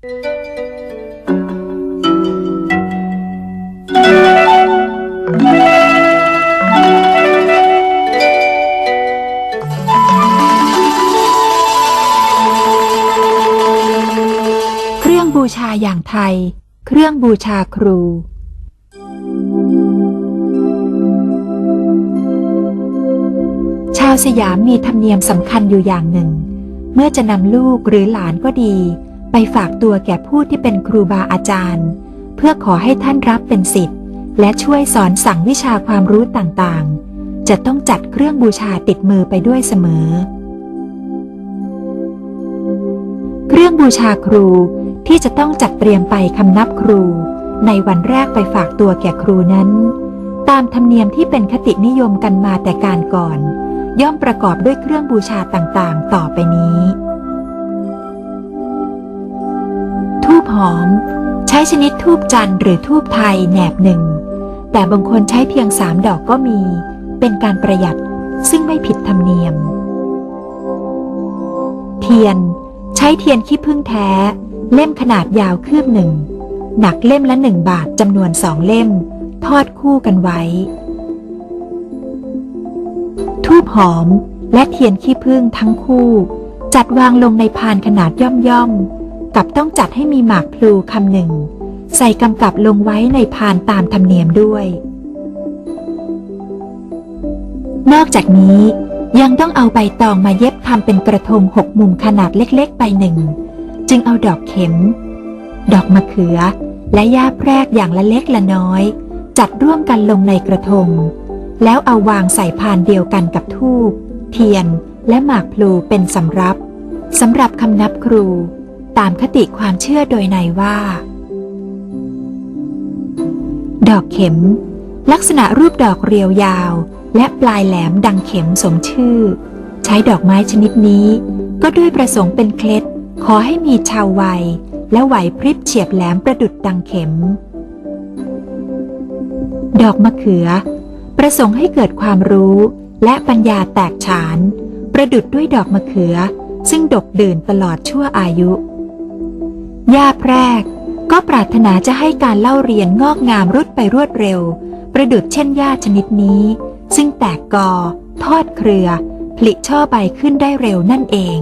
เครื่องบูชาอย่างไทย เครื่องบูชาครู ชาวสยามมีธรรมเนียมสำคัญอยู่อย่างหนึ่ง เมื่อจะนำลูกหรือหลานก็ดี ไปฝากตัวแก่ผู้ที่เป็นครูบาอาจารย์ เพื่อขอให้ท่านรับเป็นสิทธิ์ และช่วยสอนสั่งวิชาความรู้ต่างๆ จะต้องจัดเครื่องบูชาติดมือไปด้วยเสมอ เครื่องบูชาครูที่จะต้องจัดเตรียมไปคำนับครู ในวันแรกไปฝากตัวแก่ครูนั้น ตามธรรมเนียมที่เป็นคตินิยมกันมาแต่การก่อน ย่อมประกอบด้วยเครื่องบูชาต่างๆ ต่อไปนี้ หอม ใช้ชนิดทูบจันทร์หรือทูบไทยแหนบหนึ่ง แต่บางคนใช้เพียงสามดอกก็มี เป็นการประหยัดซึ่งไม่ผิดธรรมเนียม เทียน ใช้เทียนขี้ผึ้งแท้ เล่มขนาดยาวคืบหนึ่ง หนักเล่มละหนึ่งบาทจำนวนสองเล่ม ทอดคู่กันไว้ ทูบหอมและเทียนขี้ผึ้งทั้งคู่ จัดวางลงในพานขนาดย่อมๆ กับต้องจัดให้มีหมากพลูคำหนึ่ง ใส่กำกับลงไว้ในพานตามธรรมเนียมด้วย นอกจากนี้ยังต้องเอาใบตองมาเย็บทำเป็นกระทงหกมุมขนาดเล็กๆ ใบหนึ่ง จึงเอาดอกเข็ม ดอกมะเขือ และหญ้าแพรกอย่างละเล็กละน้อย จัดร่วมกันลงในกระทง แล้วเอาวางใส่พานเดียวกันกับทูบเทียน และหมากพลูเป็นสำรับสำหรับคำนับครู ตามคติความเชื่อโดยในว่า ดอกเข็ม ลักษณะรูปดอกเรียวยาว และปลายแหลมดังเข็มสมชื่อ ใช้ดอกไม้ชนิดนี้ ก็ด้วยประสงค์เป็นเคล็ด ขอให้มีชาววัย และไหวพริบเฉียบแหลมประดุดดังเข็ม ดอกมะเขือ ประสงค์ให้เกิดความรู้และปัญญาแตกฉาน ประดุดด้วยดอกมะเขือ ซึ่งดกดื่นตลอดชั่วอายุ ย่าแพรก ก็ปรารถนาจะให้การเล่าเรียนงอกงามรุดไปรวดเร็ว ประดุดเช่นหญ้าชนิดนี้ ซึ่งแตกกอ ทอดเครือ ผลิช่อใบขึ้นได้เร็วนั่นเอง